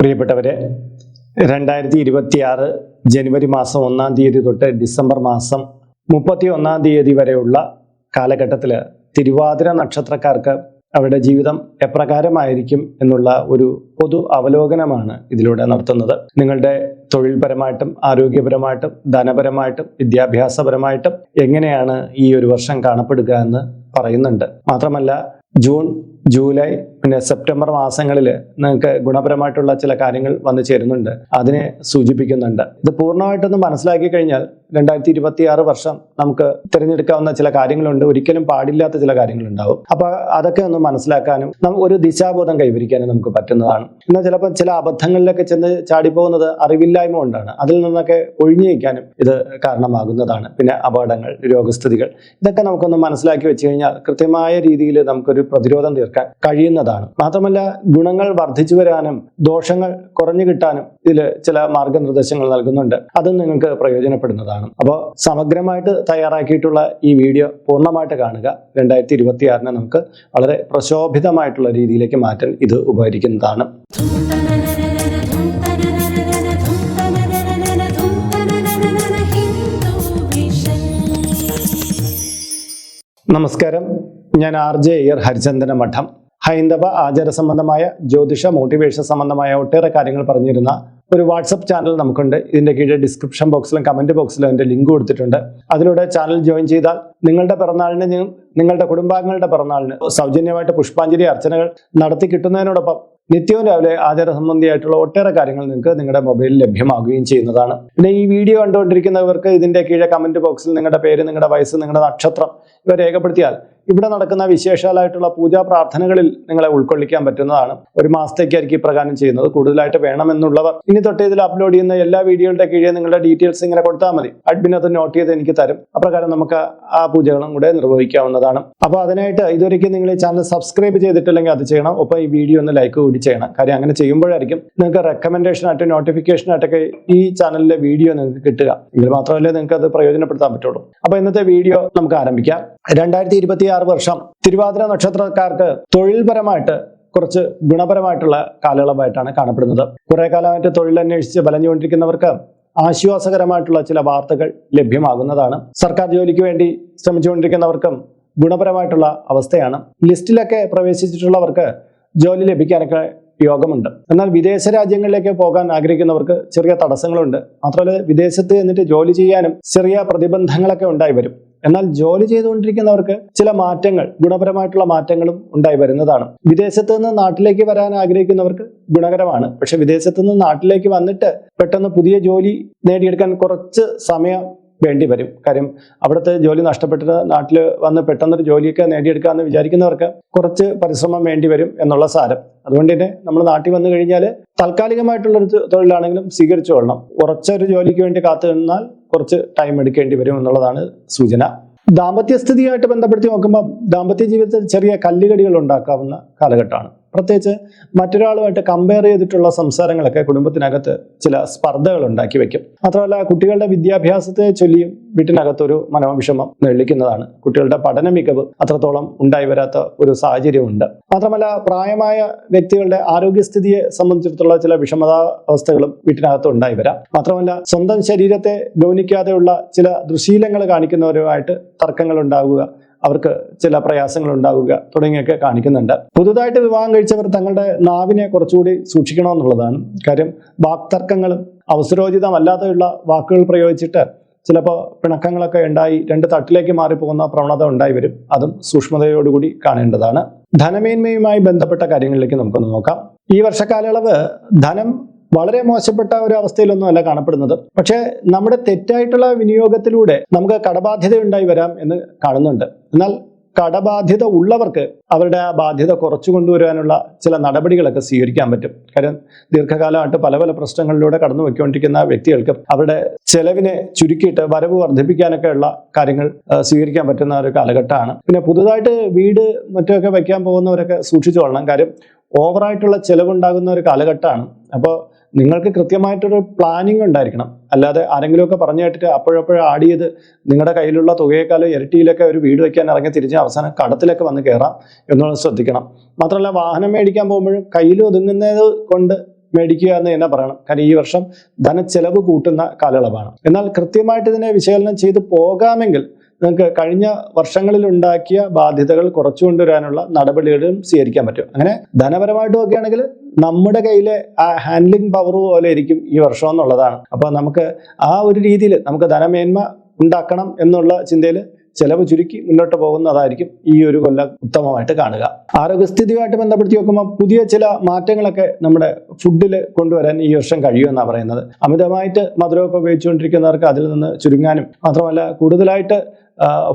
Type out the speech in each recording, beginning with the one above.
പ്രിയപ്പെട്ടവരെ രണ്ടായിരത്തി ഇരുപത്തിയാറ് ജനുവരി മാസം ഒന്നാം തീയതി തൊട്ട് ഡിസംബർ മാസം മുപ്പത്തി ഒന്നാം തീയതി വരെയുള്ള കാലഘട്ടത്തിൽ തിരുവാതിര നക്ഷത്രക്കാർക്ക് അവരുടെ ജീവിതം എപ്രകാരമായിരിക്കും എന്നുള്ള ഒരു പൊതു അവലോകനമാണ് ഇതിലൂടെ നടത്തുന്നത്. നിങ്ങളുടെ തൊഴിൽപരമായിട്ടും ആരോഗ്യപരമായിട്ടും ധനപരമായിട്ടും വിദ്യാഭ്യാസപരമായിട്ടും എങ്ങനെയാണ് ഈ ഒരു വർഷം കാണപ്പെടുക എന്ന് പറയുന്നുണ്ട്. മാത്രമല്ല ജൂൺ ജൂലൈ പിന്നെ സെപ്റ്റംബർ മാസങ്ങളിൽ നിങ്ങൾക്ക് ഗുണപരമായിട്ടുള്ള ചില കാര്യങ്ങൾ വന്നു ചേരുന്നുണ്ട്. അതിനെ സൂചിപ്പിക്കുന്നുണ്ട്. ഇത് പൂർണമായിട്ടൊന്ന് മനസ്സിലാക്കി കഴിഞ്ഞാൽ രണ്ടായിരത്തി ഇരുപത്തി ആറ് വർഷം നമുക്ക് തിരഞ്ഞെടുക്കാവുന്ന ചില കാര്യങ്ങളുണ്ട്. ഒരിക്കലും പാടില്ലാത്ത ചില കാര്യങ്ങളുണ്ടാവും. അപ്പൊ അതൊക്കെ ഒന്ന് മനസ്സിലാക്കാനും ഒരു ദിശാബോധം കൈവരിക്കാനും നമുക്ക് പറ്റുന്നതാണ്. എന്നാൽ ചിലപ്പോൾ ചില അബദ്ധങ്ങളിലൊക്കെ ചെന്ന് ചാടിപ്പോകുന്നത് അറിവില്ലായ്മ കൊണ്ടാണ്. അതിൽ നിന്നൊക്കെ ഒഴിഞ്ഞു നിൽക്കാനും ഇത് കാരണമാകുന്നതാണ്. പിന്നെ അപകടങ്ങൾ രോഗസ്ഥിതികൾ ഇതൊക്കെ നമുക്കൊന്ന് മനസ്സിലാക്കി വെച്ച് കഴിഞ്ഞാൽ കൃത്യമായ രീതിയിൽ നമുക്കൊരു പ്രതിരോധം തീർക്കാൻ കഴിയുന്നതാണ്. മാത്രമല്ല ഗുണങ്ങൾ വർദ്ധിച്ചു വരാനും ദോഷങ്ങൾ കുറഞ്ഞു കിട്ടാനും ഇതിൽ ചില മാർഗനിർദ്ദേശങ്ങൾ നൽകുന്നുണ്ട്. അതും നിങ്ങൾക്ക് പ്രയോജനപ്പെടുന്നതാണ്. അപ്പോൾ സമഗ്രമായിട്ട് തയ്യാറാക്കിയിട്ടുള്ള ഈ വീഡിയോ പൂർണമായിട്ട് കാണുക. രണ്ടായിരത്തി ഇരുപത്തിയാറിനെ നമുക്ക് വളരെ പ്രശോഭിതമായിട്ടുള്ള രീതിയിലേക്ക് മാറ്റാൻ ഇത് ഉപകരിക്കുന്നതാണ്. നമസ്കാരം. ഞാൻ ആർ ജെ അയ്യർ ഹരിചന്ദന മഠം. ഹൈന്ദവ ആചാര സംബന്ധമായ ജ്യോതിഷ മോട്ടിവേഷൻ സംബന്ധമായ ഒട്ടേറെ കാര്യങ്ങൾ പറഞ്ഞിരുന്ന ഒരു വാട്സപ്പ് ചാനൽ നമുക്കുണ്ട്. ഇതിന്റെ കീഴിൽ ഡിസ്ക്രിപ്ഷൻ ബോക്സിലും കമന്റ് ബോക്സിലും അതിന്റെ ലിങ്ക് കൊടുത്തിട്ടുണ്ട്. അതിലൂടെ ചാനൽ ജോയിൻ ചെയ്താൽ നിങ്ങളുടെ പിറന്നാളിന് നിങ്ങളുടെ കുടുംബാംഗങ്ങളുടെ പിറന്നാളിന് സൗജന്യമായിട്ട് പുഷ്പാഞ്ജലി അർച്ചനകൾ നടത്തി കിട്ടുന്നതിനോടൊപ്പം നിത്യവും രാവിലെ ആചാര സംബന്ധിയായിട്ടുള്ള ഒട്ടേറെ കാര്യങ്ങൾ നിങ്ങൾക്ക് നിങ്ങളുടെ മൊബൈലിൽ ലഭ്യമാകുകയും ചെയ്യുന്നതാണ്. പിന്നെ ഈ വീഡിയോ കണ്ടുകൊണ്ടിരിക്കുന്നവർക്ക് ഇതിന്റെ കീഴെ കമന്റ് ബോക്സിൽ നിങ്ങളുടെ പേര് നിങ്ങളുടെ വയസ്സ് നിങ്ങളുടെ നക്ഷത്രം ഇവ രേഖപ്പെടുത്തിയാൽ ഇവിടെ നടക്കുന്ന വിശേഷാലായിട്ടുള്ള പൂജാ പ്രാർത്ഥനകളിൽ നിങ്ങളെ ഉൾക്കൊള്ളിക്കാൻ പറ്റുന്നതാണ്. ഒരു മാസത്തേക്കായിരിക്കും ഇപ്രകാരം ചെയ്യുന്നത്. കൂടുതലായിട്ട് വേണമെന്നുള്ളവർ ഇനി തൊട്ട് ഇതിൽ അപ്ലോഡ് ചെയ്യുന്ന എല്ലാ വീഡിയോയുടെ കീഴേ നിങ്ങളുടെ ഡീറ്റെയിൽസ് ഇങ്ങനെ കൊടുത്താൽ മതി. അഡ്മിൻ അത് നോട്ട് ചെയ്ത് എനിക്ക് തരും. അപ്രകാരം നമുക്ക് ആ പൂജകളും കൂടെ നിർവഹിക്കാവുന്നതാണ്. അപ്പോൾ അതിനായിട്ട് ഇതുവരെയ്ക്കും നിങ്ങൾ ഈ ചാനൽ സബ്സ്ക്രൈബ് ചെയ്തിട്ടില്ലെങ്കിൽ അത് ചെയ്യണം. ഒപ്പം ഈ വീഡിയോ ഒന്ന് ലൈക്ക് കൂടി ചെയ്യണം. കാര്യം അങ്ങനെ ചെയ്യുമ്പോഴായിരിക്കും നിങ്ങൾക്ക് റെക്കമെൻഡേഷൻ ആയിട്ട് നോട്ടിഫിക്കേഷൻ ആയിട്ടൊക്കെ ഈ ചാനലിലെ വീഡിയോ നിങ്ങൾക്ക് കിട്ടുക. എങ്കിൽ മാത്രമല്ലേ നിങ്ങൾക്ക് അത് പ്രയോജനപ്പെടുത്താൻ പറ്റുള്ളൂ. അപ്പോൾ ഇന്നത്തെ വീഡിയോ നമുക്ക് ആരംഭിക്കാം. രണ്ടായിരത്തി ആറ് വർഷം. തിരുവാതിര നക്ഷത്രക്കാർക്ക് തൊഴിൽപരമായിട്ട് കുറച്ച് ഗുണപരമായിട്ടുള്ള കാലയളവായിട്ടാണ് കാണപ്പെടുന്നത്. കുറെ കാലമായിട്ട് തൊഴിൽ അന്വേഷിച്ച് വലഞ്ഞുകൊണ്ടിരിക്കുന്നവർക്ക് ആശ്വാസകരമായിട്ടുള്ള ചില വാർത്തകൾ ലഭ്യമാകുന്നതാണ്. സർക്കാർ ജോലിക്ക് വേണ്ടി ശ്രമിച്ചുകൊണ്ടിരിക്കുന്നവർക്കും ഗുണപരമായിട്ടുള്ള അവസ്ഥയാണ്. ലിസ്റ്റിലൊക്കെ പ്രവേശിച്ചിട്ടുള്ളവർക്ക് ജോലി ലഭിക്കാനൊക്കെ യോഗമുണ്ട്. എന്നാൽ വിദേശ രാജ്യങ്ങളിലേക്ക് പോകാൻ ആഗ്രഹിക്കുന്നവർക്ക് ചെറിയ തടസ്സങ്ങളുണ്ട്. മാത്രമല്ല വിദേശത്ത് എന്നിട്ട് ജോലി ചെയ്യാനും ചെറിയ പ്രതിബന്ധങ്ങളൊക്കെ ഉണ്ടായി വരും. എന്നാൽ ജോലി ചെയ്തുകൊണ്ടിരിക്കുന്നവർക്ക് ചില മാറ്റങ്ങൾ ഗുണപരമായിട്ടുള്ള മാറ്റങ്ങളും ഉണ്ടായി വരുന്നതാണ്. വിദേശത്ത് നിന്ന് നാട്ടിലേക്ക് വരാൻ ആഗ്രഹിക്കുന്നവർക്ക് ഗുണകരമാണ്. പക്ഷെ വിദേശത്ത് നിന്ന് നാട്ടിലേക്ക് വന്നിട്ട് പെട്ടെന്ന് പുതിയ ജോലി നേടിയെടുക്കാൻ കുറച്ച് സമയം വേണ്ടി വരും. കാര്യം അവിടുത്തെ ജോലി നഷ്ടപ്പെട്ടിട്ട് നാട്ടിൽ വന്ന് പെട്ടെന്നൊരു ജോലിയൊക്കെ നേടിയെടുക്കാമെന്ന് വിചാരിക്കുന്നവർക്ക് കുറച്ച് പരിശ്രമം വേണ്ടി വരും എന്നുള്ള സാരം. അതുകൊണ്ട് തന്നെ നമ്മൾ നാട്ടിൽ വന്നു കഴിഞ്ഞാൽ താൽക്കാലികമായിട്ടുള്ളൊരു തൊഴിലാണെങ്കിലും സ്വീകരിച്ചു കൊള്ളണം. ഉറച്ചൊരു ജോലിക്ക് വേണ്ടി കാത്തു നിന്നാൽ കുറച്ച് ടൈം എടുക്കേണ്ടി വരും എന്നുള്ളതാണ് സൂചന. ദാമ്പത്യ സ്ഥിതിയായിട്ട് ബന്ധപ്പെടുത്തി നോക്കുമ്പോൾ ദാമ്പത്യ ജീവിതത്തിൽ ചെറിയ കല്ലുകടികൾ ഉണ്ടാക്കാവുന്ന കാലഘട്ടമാണ്. പ്രത്യേകിച്ച് മറ്റൊരാളുമായിട്ട് കമ്പയർ ചെയ്തിട്ടുള്ള സംസാരങ്ങളൊക്കെ കുടുംബത്തിനകത്ത് ചില സ്പർദ്ധകൾ ഉണ്ടാക്കി വെക്കും. മാത്രമല്ല കുട്ടികളുടെ വിദ്യാഭ്യാസത്തെ ചൊല്ലിയും വീട്ടിനകത്ത് ഒരു മനോവിഷമം നെള്ളിക്കുന്നതാണ്. കുട്ടികളുടെ പഠന മികവ് അത്രത്തോളം ഉണ്ടായി വരാത്ത ഒരു സാഹചര്യമുണ്ട്. മാത്രമല്ല പ്രായമായ വ്യക്തികളുടെ ആരോഗ്യസ്ഥിതിയെ സംബന്ധിച്ചിടത്തോളം ചില വിഷമതാ അവസ്ഥകളും വീട്ടിനകത്ത് ഉണ്ടായി വരാം. മാത്രമല്ല സ്വന്തം ശരീരത്തെ ഗൗനിക്കാതെയുള്ള ചില ദുശീലങ്ങൾ കാണിക്കുന്നവരുമായിട്ട് തർക്കങ്ങൾ ഉണ്ടാവുക അവർക്ക് ചില പ്രയാസങ്ങൾ ഉണ്ടാവുക തുടങ്ങിയൊക്കെ കാണിക്കുന്നുണ്ട്. പുതുതായിട്ട് വിവാഹം കഴിച്ചവർ തങ്ങളുടെ നാവിനെ കുറച്ചുകൂടി സൂക്ഷിക്കണമെന്നുള്ളതാണ്. കാര്യം വാക്തർക്കങ്ങളും അവസരോചിതമല്ലാതെയുള്ള വാക്കുകൾ പ്രയോഗിച്ചിട്ട് ചിലപ്പോൾ പിണക്കങ്ങളൊക്കെ ഉണ്ടായി രണ്ട് തട്ടിലേക്ക് മാറിപ്പോകുന്ന പ്രവണത ഉണ്ടായി വരും. അതും സൂക്ഷ്മതയോടുകൂടി കാണേണ്ടതാണ്. ധനമേന്മയുമായി ബന്ധപ്പെട്ട കാര്യങ്ങളിലേക്ക് നമുക്കൊന്ന് നോക്കാം. ഈ വർഷക്കാലയളവ് ധനം വളരെ മോശപ്പെട്ട ഒരു അവസ്ഥയിലൊന്നും അല്ല കാണപ്പെടുന്നത്. പക്ഷേ നമ്മുടെ തെറ്റായിട്ടുള്ള വിനിയോഗത്തിലൂടെ നമുക്ക് കടബാധ്യത ഉണ്ടായി വരാം എന്ന് കാണുന്നുണ്ട്. എന്നാൽ കടബാധ്യത ഉള്ളവർക്ക് അവരുടെ ആ ബാധ്യത കുറച്ചു കൊണ്ടുവരാനുള്ള ചില നടപടികളൊക്കെ സ്വീകരിക്കാൻ പറ്റും. കാര്യം ദീർഘകാലമായിട്ട് പല പല പ്രശ്നങ്ങളിലൂടെ കടന്നു പോയിക്കൊണ്ടിരിക്കുന്ന വ്യക്തികൾക്ക് അവരുടെ ചെലവിനെ ചുരുക്കിയിട്ട് വരവ് വർദ്ധിപ്പിക്കാനൊക്കെ ഉള്ള കാര്യങ്ങൾ സ്വീകരിക്കാൻ പറ്റുന്ന ഒരു കാലഘട്ടമാണ്. പിന്നെ പുതുതായിട്ട് വീട് മറ്റൊക്കെ വയ്ക്കാൻ പോകുന്നവരൊക്കെ സൂക്ഷിച്ചു കൊള്ളണം. കാര്യം ഓവറായിട്ടുള്ള ചെലവുണ്ടാകുന്ന ഒരു കാലഘട്ടമാണ്. അപ്പോൾ നിങ്ങൾക്ക് കൃത്യമായിട്ടൊരു പ്ലാനിങ് ഉണ്ടായിരിക്കണം. അല്ലാതെ ആരെങ്കിലുമൊക്കെ പറഞ്ഞു കേട്ടിട്ട് അപ്പോഴപ്പോഴും ആഡ് ചെയ്ത് നിങ്ങളുടെ കയ്യിലുള്ള തുകയേക്കാളും ഇരട്ടിയിലൊക്കെ ഒരു വീട് വയ്ക്കാൻ ഇറങ്ങി തിരിച്ച് അവസാനം കടത്തിലൊക്കെ വന്ന് കയറാം എന്നുള്ളത് ശ്രദ്ധിക്കണം. മാത്രമല്ല വാഹനം മേടിക്കാൻ പോകുമ്പോഴും കയ്യിൽ ഒതുങ്ങുന്നത് കൊണ്ട് മേടിക്കുക എന്ന് തന്നെ പറയണം. കാരണം ഈ വർഷം ധനച്ചെലവ് കൂട്ടുന്ന കാലയളവാണ്. എന്നാൽ കൃത്യമായിട്ട് ഇതിനെ വിശകലനം ചെയ്ത് പോകാമെങ്കിൽ നിങ്ങൾക്ക് കഴിഞ്ഞ വർഷങ്ങളിൽ ഉണ്ടാക്കിയ ബാധ്യതകൾ കുറച്ചു കൊണ്ടുവരാനുള്ള നടപടികളും സ്വീകരിക്കാൻ പറ്റും. അങ്ങനെ ധനപരമായിട്ട് നോക്കുകയാണെങ്കിൽ നമ്മുടെ കയ്യിലെ ആ ഹാൻഡ്ലിംഗ് പവർ പോലെ ഇരിക്കും ഈ വർഷം എന്നുള്ളതാണ്. അപ്പോൾ നമുക്ക് ആ ഒരു രീതിയിൽ നമുക്ക് ധനമേന്മ ഉണ്ടാക്കണം എന്നുള്ള ചിന്തയിൽ ചെലവ് ചുരുക്കി മുന്നോട്ട് പോകുന്നതായിരിക്കും ഈ ഒരു കൊല്ലം ഉത്തമമായിട്ട് കാണുക. ആരോഗ്യസ്ഥിതിയുമായിട്ട് ബന്ധപ്പെടുത്തി നോക്കുമ്പോൾ പുതിയ ചില മാറ്റങ്ങളൊക്കെ നമ്മുടെ ഫുഡിൽ കൊണ്ടുവരാൻ ഈ വർഷം കഴിയുമെന്നാണ് പറയുന്നത്. അമിതമായിട്ട് മധുരമൊക്കെ ഉപയോഗിച്ചുകൊണ്ടിരിക്കുന്നവർക്ക് അതിൽ നിന്ന് ചുരുങ്ങാനും മാത്രമല്ല കൂടുതലായിട്ട്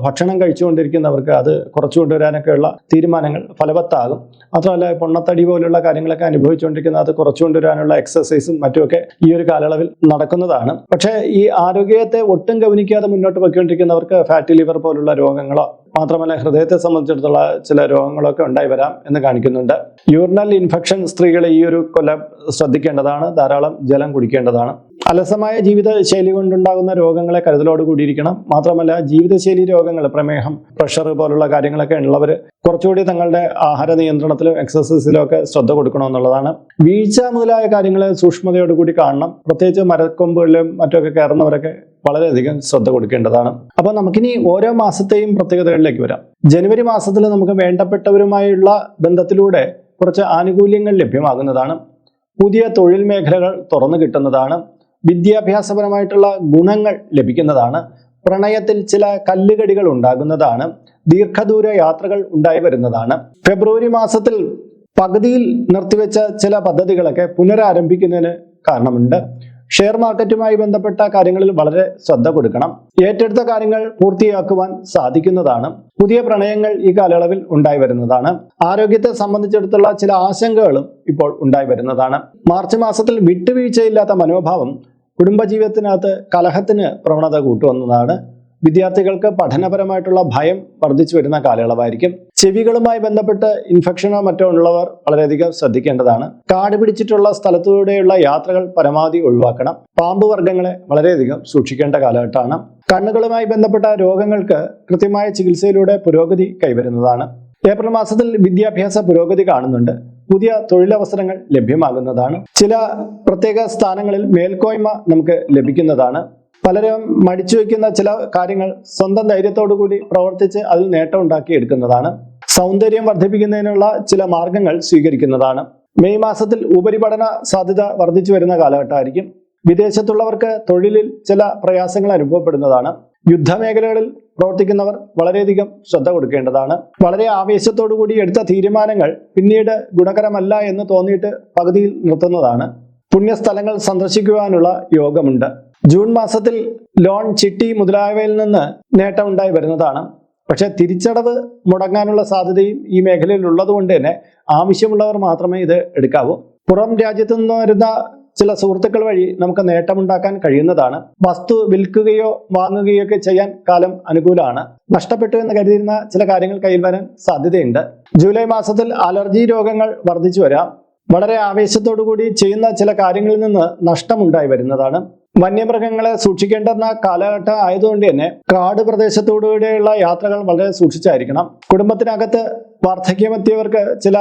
ഭക്ഷണം കഴിച്ചുകൊണ്ടിരിക്കുന്നവർക്ക് അത് കുറച്ചു കൊണ്ടുവരാനൊക്കെയുള്ള തീരുമാനങ്ങൾ ഫലവത്താകും. മാത്രമല്ല പൊണ്ണത്തടി പോലുള്ള കാര്യങ്ങളൊക്കെ അനുഭവിച്ചുകൊണ്ടിരിക്കുന്ന അത് കുറച്ചു കൊണ്ടുവരാനുള്ള എക്സസൈസും മറ്റുമൊക്കെ ഈ ഒരു കാലയളവിൽ നടക്കുന്നതാണ്. പക്ഷേ ഈ ആരോഗ്യത്തെ ഒട്ടും ഗവനിക്കാതെ മുന്നോട്ട് പോയിക്കൊണ്ടിരിക്കുന്നവർക്ക് ഫാറ്റി ലിവർ പോലുള്ള രോഗങ്ങളോ മാത്രമല്ല ഹൃദയത്തെ സംബന്ധിച്ചിടത്തോളം ചില രോഗങ്ങളൊക്കെ ഉണ്ടായി വരാം എന്ന് കാണിക്കുന്നുണ്ട്. യൂറിനൽ ഇൻഫെക്ഷൻ സ്ത്രീകളെ ഈ ഒരു കൊല്ലം ശ്രദ്ധിക്കേണ്ടതാണ്. ധാരാളം ജലം കുടിക്കേണ്ടതാണ്. അലസമായ ജീവിത ശൈലി കൊണ്ടുണ്ടാകുന്ന രോഗങ്ങളെ കരുതലോട് കൂടിയിരിക്കണം. മാത്രമല്ല ജീവിതശൈലി രോഗങ്ങൾ പ്രമേഹം പ്രഷർ പോലുള്ള കാര്യങ്ങളൊക്കെ ഉള്ളവർ കുറച്ചുകൂടി തങ്ങളുടെ ആഹാര നിയന്ത്രണത്തിലും എക്സസൈസിലും ഒക്കെ ശ്രദ്ധ കൊടുക്കണമെന്നുള്ളതാണ്. വീഴ്ച മുതലായ കാര്യങ്ങളെ സൂക്ഷ്മതയോടുകൂടി കാണണം. പ്രത്യേകിച്ച് മരക്കൊമ്പുകളിലും മറ്റൊക്കെ കയറുന്നവരൊക്കെ വളരെയധികം ശ്രദ്ധ കൊടുക്കേണ്ടതാണ്. അപ്പോൾ നമുക്കിനി ഓരോ മാസത്തെയും പ്രത്യേകതകളിലേക്ക് വരാം. ജനുവരി മാസത്തിൽ നമുക്ക് വേണ്ടപ്പെട്ടവരുമായുള്ള ബന്ധത്തിലൂടെ കുറച്ച് ആനുകൂല്യങ്ങൾ ലഭ്യമാകുന്നതാണ്. പുതിയ തൊഴിൽ മേഖലകൾ തുറന്നു കിട്ടുന്നതാണ്. വിദ്യാഭ്യാസപരമായിട്ടുള്ള ഗുണങ്ങൾ ലഭിക്കുന്നതാണ്. പ്രണയത്തിൽ ചില കല്ലുകടികൾ ഉണ്ടാകുന്നതാണ്. ദീർഘദൂര യാത്രകൾ ഉണ്ടായി വരുന്നതാണ്. ഫെബ്രുവരി മാസത്തിൽ പകുതിയിൽ നിർത്തിവെച്ച ചില പദ്ധതികളൊക്കെ പുനരാരംഭിക്കുന്നതിന് കാരണമുണ്ട്. ഷെയർ മാർക്കറ്റുമായി ബന്ധപ്പെട്ട കാര്യങ്ങളിൽ വളരെ ശ്രദ്ധ കൊടുക്കണം. ഏറ്റെടുത്ത കാര്യങ്ങൾ പൂർത്തിയാക്കുവാൻ സാധിക്കുന്നതാണ്. പുതിയ പ്രണയങ്ങൾ ഈ കാലയളവിൽ ഉണ്ടായി വരുന്നതാണ്. ആരോഗ്യത്തെ സംബന്ധിച്ചിടത്തുള്ള ചില ആശങ്കകളും ഇപ്പോൾ ഉണ്ടായി വരുന്നതാണ്. മാർച്ച് മാസത്തിൽ വിട്ടുവീഴ്ചയില്ലാത്ത മനോഭാവം കുടുംബജീവിതത്തിനകത്ത് കലഹത്തിന് പ്രവണത കൂട്ടുവന്നതാണ്. വിദ്യാർത്ഥികൾക്ക് പഠനപരമായിട്ടുള്ള ഭയം വർദ്ധിച്ചു വരുന്ന കാലയളവായിരിക്കും. ചെവികളുമായി ബന്ധപ്പെട്ട് ഇൻഫെക്ഷനോ മറ്റോ ഉള്ളവർ വളരെയധികം ശ്രദ്ധിക്കേണ്ടതാണ്. കാട് പിടിച്ചിട്ടുള്ള സ്ഥലത്തൂടെയുള്ള യാത്രകൾ പരമാവധി ഒഴിവാക്കണം. പാമ്പ് വർഗങ്ങളെ വളരെയധികം സൂക്ഷിക്കേണ്ട കാലഘട്ടമാണ്. കണ്ണുകളുമായി ബന്ധപ്പെട്ട രോഗങ്ങൾക്ക് കൃത്യമായ ചികിത്സയിലൂടെ പുരോഗതി കൈവരുന്നതാണ്. ഏപ്രിൽ മാസത്തിൽ വിദ്യാഭ്യാസ പുരോഗതി കാണുന്നുണ്ട്. പുതിയ തൊഴിലവസരങ്ങൾ ലഭ്യമാകുന്നതാണ്. ചില പ്രത്യേക സ്ഥാനങ്ങളിൽ മേൽക്കോയ്മ നമുക്ക് ലഭിക്കുന്നതാണ്. പലരും മടിച്ചു വയ്ക്കുന്ന ചില കാര്യങ്ങൾ സ്വന്തം ധൈര്യത്തോടു കൂടി പ്രവർത്തിച്ച് അതിൽ നേട്ടം ഉണ്ടാക്കി എടുക്കുന്നതാണ്. സൗന്ദര്യം വർദ്ധിപ്പിക്കുന്നതിനുള്ള ചില മാർഗങ്ങൾ സ്വീകരിക്കുന്നതാണ്. മെയ് മാസത്തിൽ ഉപരിപഠന സാധ്യത വർദ്ധിച്ചു വരുന്ന കാലഘട്ടമായിരിക്കും. വിദേശത്തുള്ളവർക്ക് തൊഴിലിൽ ചില പ്രയാസങ്ങൾ അനുഭവപ്പെടുന്നതാണ്. യുദ്ധമേഖലകളിൽ പ്രവർത്തിക്കുന്നവർ വളരെയധികം ശ്രദ്ധ കൊടുക്കേണ്ടതാണ്. വളരെ കൂടി എടുത്ത തീരുമാനങ്ങൾ പിന്നീട് ഗുണകരമല്ല എന്ന് തോന്നിയിട്ട് പകുതിയിൽ നിർത്തുന്നതാണ്. പുണ്യസ്ഥലങ്ങൾ സന്ദർശിക്കുവാനുള്ള യോഗമുണ്ട്. ജൂൺ മാസത്തിൽ ലോൺ ചിട്ടി മുതലായവയിൽ നിന്ന് നേട്ടമുണ്ടായി വരുന്നതാണ്. പക്ഷേ തിരിച്ചടവ് മുടങ്ങാനുള്ള സാധ്യതയും ഈ മേഖലയിൽ ഉള്ളതുകൊണ്ട് തന്നെ ആവശ്യമുള്ളവർ മാത്രമേ ഇത് എടുക്കാവൂ. പുറം രാജ്യത്തു നിന്ന് വരുന്ന ചില സുഹൃത്തുക്കൾ വഴി നമുക്ക് നേട്ടമുണ്ടാക്കാൻ കഴിയുന്നതാണ്. വസ്തു വിൽക്കുകയോ വാങ്ങുകയോ ഒക്കെ ചെയ്യാൻ കാലം അനുകൂലമാണ്. നഷ്ടപ്പെട്ടു എന്ന് കരുതിയിരുന്ന ചില കാര്യങ്ങൾ കയ്യിൽ വരാൻ സാധ്യതയുണ്ട്. ജൂലൈ മാസത്തിൽ അലർജി രോഗങ്ങൾ വർദ്ധിച്ചു വരാം. വളരെ കൂടി ചെയ്യുന്ന ചില കാര്യങ്ങളിൽ നിന്ന് നഷ്ടമുണ്ടായി വരുന്നതാണ്. വന്യമൃഗങ്ങളെ സൂക്ഷിക്കേണ്ടെന്ന കാലഘട്ടം ആയതുകൊണ്ട് തന്നെ കാട് പ്രദേശത്തോടുകൂടിയുള്ള യാത്രകൾ വളരെ സൂക്ഷിച്ചായിരിക്കണം. കുടുംബത്തിനകത്ത് വാർദ്ധക്യമെത്തിയവർക്ക് ചില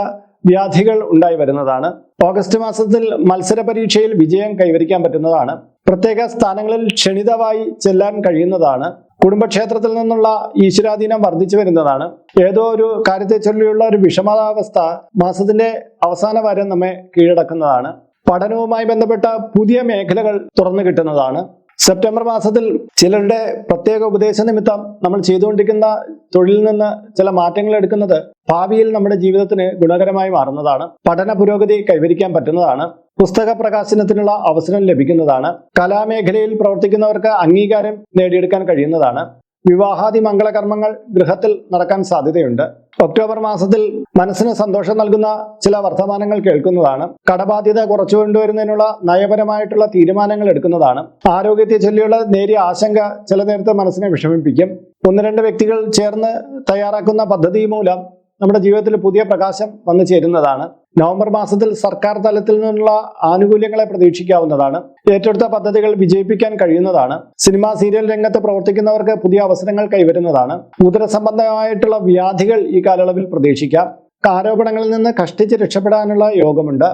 വ്യാധികൾ ഉണ്ടായി വരുന്നതാണ്. ഓഗസ്റ്റ് മാസത്തിൽ മത്സര പരീക്ഷയിൽ വിജയം കൈവരിക്കാൻ പറ്റുന്നതാണ്. പ്രത്യേക സ്ഥാനങ്ങളിൽ ക്ഷണിതമായി ചെല്ലാൻ കഴിയുന്നതാണ്. കുടുംബക്ഷേത്രത്തിൽ നിന്നുള്ള ഈശ്വരാധീനം വർദ്ധിച്ചു വരുന്നതാണ്. ഏതോ ഒരു കാര്യത്തെ ചൊല്ലിയുള്ള ഒരു വിഷമാവസ്ഥ മാസത്തിന്റെ അവസാന വാരം നമ്മെ കീഴടക്കുന്നതാണ്. പഠനവുമായി ബന്ധപ്പെട്ട പുതിയ മേഖലകൾ തുറന്നു കിട്ടുന്നതാണ്. സെപ്റ്റംബർ മാസത്തിൽ ചിലരുടെ പ്രത്യേക ഉപദേശ നിമിത്തം നമ്മൾ ചെയ്തുകൊണ്ടിരിക്കുന്ന തൊഴിലിൽ നിന്ന് ചില മാറ്റങ്ങൾ എടുക്കുന്നത് ഭാവിയിൽ നമ്മുടെ ജീവിതത്തിന് ഗുണകരമായി മാറുന്നതാണ്. പഠന പുരോഗതി കൈവരിക്കാൻ പറ്റുന്നതാണ്. പുസ്തക പ്രകാശനത്തിനുള്ള അവസരം ലഭിക്കുന്നതാണ്. കലാമേഖലയിൽ പ്രവർത്തിക്കുന്നവർക്ക് അംഗീകാരം നേടിയെടുക്കാൻ കഴിയുന്നതാണ്. വിവാഹാദി മംഗളകർമ്മങ്ങൾ ഗൃഹത്തിൽ നടക്കാൻ സാധ്യതയുണ്ട്. ഒക്ടോബർ മാസത്തിൽ മനസ്സിന് സന്തോഷം നൽകുന്ന ചില വർത്തമാനങ്ങൾ കേൾക്കുന്നതാണ്. കടബാധ്യത കുറച്ചു കൊണ്ടുവരുന്നതിനുള്ള നയപരമായിട്ടുള്ള തീരുമാനങ്ങൾ എടുക്കുന്നതാണ്. ആരോഗ്യത്തെ ചൊല്ലിയുള്ള നേരിയ ആശങ്ക ചില നേരത്തെ മനസ്സിനെ വിഷമിപ്പിക്കും. ഒന്ന് രണ്ട് വ്യക്തികൾ ചേർന്ന് തയ്യാറാക്കുന്ന പദ്ധതി മൂലം നമ്മുടെ ജീവിതത്തിൽ പുതിയ പ്രകാശം വന്നു ചേരുന്നതാണ്. നവംബർ മാസത്തിൽ സർക്കാർ തലത്തിൽ നിന്നുള്ള ആനുകൂല്യങ്ങളെ പ്രതീക്ഷിക്കാവുന്നതാണ്. ഏറ്റെടുത്ത പദ്ധതികൾ വിജയിപ്പിക്കാൻ കഴിയുന്നതാണ്. സിനിമാ സീരിയൽ രംഗത്ത് പ്രവർത്തിക്കുന്നവർക്ക് പുതിയ അവസരങ്ങൾ കൈവരുന്നതാണ്. ഉദരസംബന്ധമായിട്ടുള്ള വ്യാധികൾ ഈ കാലയളവിൽ പ്രതീക്ഷിക്കാം. ആരോപണങ്ങളിൽ നിന്ന് കഷ്ടിച്ച് രക്ഷപ്പെടാനുള്ള യോഗമുണ്ട്.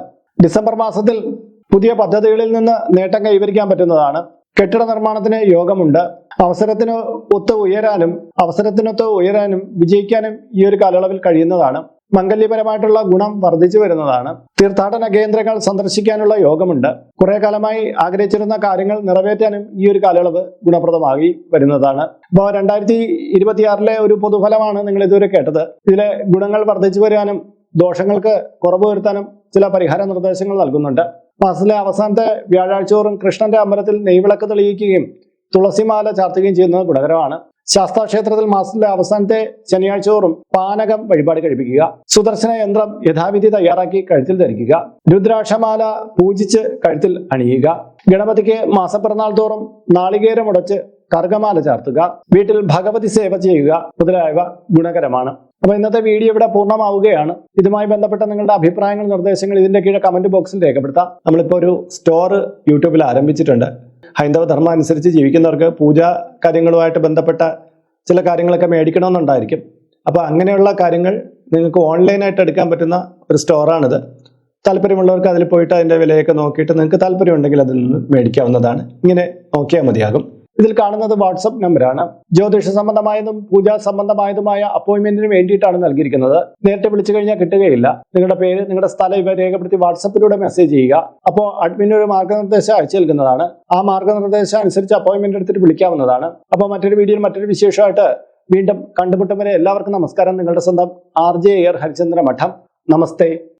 ഡിസംബർ മാസത്തിൽ പുതിയ പദ്ധതികളിൽ നിന്ന് നേട്ടം കൈവരിക്കാൻ പറ്റുന്നതാണ്. കെട്ടിട നിർമ്മാണത്തിന് യോഗമുണ്ട്. അവസരത്തിന് ഒത്ത് ഉയരാനും അവസരത്തിനൊത്ത് ഉയരാനും വിജയിക്കാനും ഈ ഒരു കാലയളവിൽ കഴിയുന്നതാണ്. മംഗല്യപരമായിട്ടുള്ള ഗുണം വർദ്ധിച്ചു വരുന്നതാണ്. തീർത്ഥാടന കേന്ദ്രങ്ങൾ സന്ദർശിക്കാനുള്ള യോഗമുണ്ട്. കുറെ കാലമായി ആഗ്രഹിച്ചിരുന്ന കാര്യങ്ങൾ നിറവേറ്റാനും ഈ ഒരു കാലയളവ് ഗുണപ്രദമായി വരുന്നതാണ്. അപ്പോൾ രണ്ടായിരത്തി ഇരുപത്തിയാറിലെ ഒരു പൊതുഫലമാണ് നിങ്ങൾ ഇതുവരെ കേട്ടത്. ഇതിലെ ഗുണങ്ങൾ വർദ്ധിച്ചു വരാനും ദോഷങ്ങൾക്ക് കുറവ് വരുത്താനും ചില പരിഹാര നിർദ്ദേശങ്ങൾ നൽകുന്നുണ്ട്. മാസത്തിലെ അവസാനത്തെ വ്യാഴാഴ്ചോറും കൃഷ്ണന്റെ അമ്പലത്തിൽ നെയ്വിളക്ക് തെളിയിക്കുകയും തുളസിമാല ചാർത്തുകയും ചെയ്യുന്നത് ഗുണകരമാണ്. ശാസ്താക്ഷേത്രത്തിൽ മാസത്തിലെ അവസാനത്തെ ശനിയാഴ്ച തോറും പാനകം വഴിപാട് കഴിപ്പിക്കുക. സുദർശന യന്ത്രം യഥാവിധി തയ്യാറാക്കി കഴുത്തിൽ ധരിക്കുക. രുദ്രാക്ഷമാല പൂജിച്ച് കഴുത്തിൽ അണിയുക. ഗണപതിക്ക് മാസപ്പിറന്നാൾ തോറും നാളികേരം ഉടച്ച് കർഗമാല ചാർത്തുക. വീട്ടിൽ ഭഗവതി സേവ ചെയ്യുക മുതലായവ ഗുണകരമാണ്. അപ്പൊ ഇന്നത്തെ വീഡിയോ ഇവിടെ പൂർണമാവുകയാണ്. ഇതുമായി ബന്ധപ്പെട്ട നിങ്ങളുടെ അഭിപ്രായങ്ങൾ നിർദ്ദേശങ്ങൾ ഇതിന്റെ കീഴെ കമന്റ് ബോക്സിൽ രേഖപ്പെടുത്താം. നമ്മളിപ്പോൾ ഒരു സ്റ്റോർ യൂട്യൂബിൽ ആരംഭിച്ചിട്ടുണ്ട്. ഹൈന്ദവ ധർമ്മം അനുസരിച്ച് ജീവിക്കുന്നവർക്ക് പൂജാ കാര്യങ്ങളുമായിട്ട് ബന്ധപ്പെട്ട ചില കാര്യങ്ങളൊക്കെ മേടിക്കണമെന്നുണ്ടായിരിക്കും. അപ്പോൾ അങ്ങനെയുള്ള കാര്യങ്ങൾ നിങ്ങൾക്ക് ഓൺലൈനായിട്ട് എടുക്കാൻ പറ്റുന്ന ഒരു സ്റ്റോറാണിത്. താല്പര്യമുള്ളവർക്ക് അതിൽ പോയിട്ട് അതിന്റെ വിലയൊക്കെ നോക്കിയിട്ട് നിങ്ങൾക്ക് താല്പര്യമുണ്ടെങ്കിൽ അതിൽ നിന്ന് മേടിക്കാവുന്നതാണ്. ഇങ്ങനെ നോക്കിയാൽ മതിയാകും. ഇതിൽ കാണുന്നത് വാട്സപ്പ് നമ്പറാണ്. ജ്യോതിഷ സംബന്ധമായതും പൂജാ സംബന്ധമായതുമായ അപ്പോയിന്റ്മെന്റിന് വേണ്ടിയിട്ടാണ് നൽകിയിരിക്കുന്നത്. നേരിട്ട് വിളിച്ചു കഴിഞ്ഞാൽ കിട്ടുകയില്ല. നിങ്ങളുടെ പേര് നിങ്ങളുടെ സ്ഥലം ഇവ രേഖപ്പെടുത്തി വാട്സപ്പിലൂടെ മെസ്സേജ് ചെയ്യുക. അപ്പോൾ അഡ്മിൻ ഒരു മാർഗനിർദ്ദേശം അയച്ചു നൽകുന്നതാണ്. ആ മാർഗനിർദ്ദേശം അനുസരിച്ച് അപ്പോയിന്റ്മെന്റ് എടുത്തിട്ട് വിളിക്കാവുന്നതാണ്. അപ്പോൾ മറ്റൊരു വീഡിയോയിൽ മറ്റൊരു വിശേഷമായിട്ട് വീണ്ടും കണ്ടുമുട്ടും വരെ എല്ലാവർക്കും നമസ്കാരം. നിങ്ങളുടെ സ്വന്തം ആർ ജെ എയർ ഹരിചന്ദ്ര മഠം നമസ്തേ.